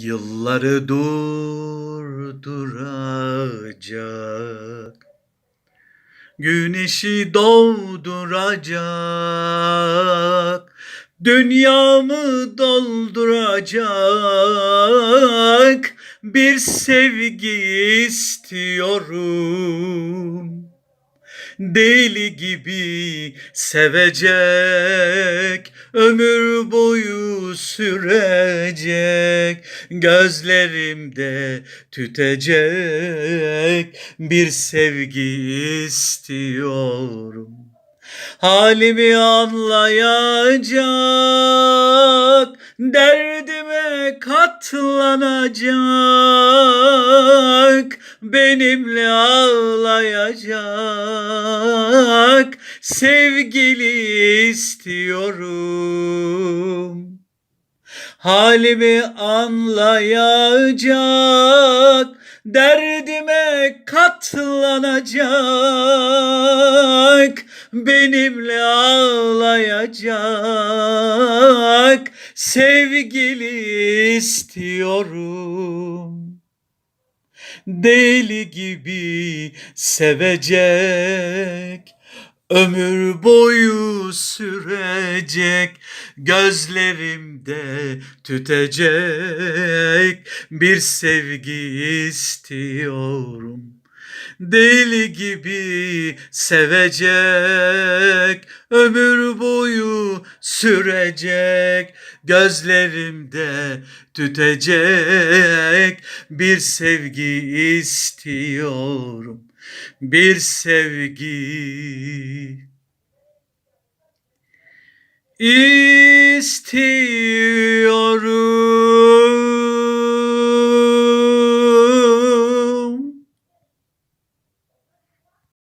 Yılları durduracak. Güneşi doğduracak Dünyamı dolduracak. Bir sevgi istiyorum. Deli gibi sevecek, ömür boyu sürecek, gözlerimde tütecek bir sevgi istiyorum. Halimi anlayacak, derdime katlanacak, benimle ağlayacak, sevgili istiyorum. Halimi anlayacak, derdime katlanacak, benimle ağlayacak, sevgili istiyorum. Deli gibi sevecek, Ömür boyu sürecek, gözlerimde tütecek bir sevgi istiyorum. Deli gibi sevecek, ömür boyu sürecek, gözlerimde tütecek bir sevgi istiyorum bir sevgi istiyorum.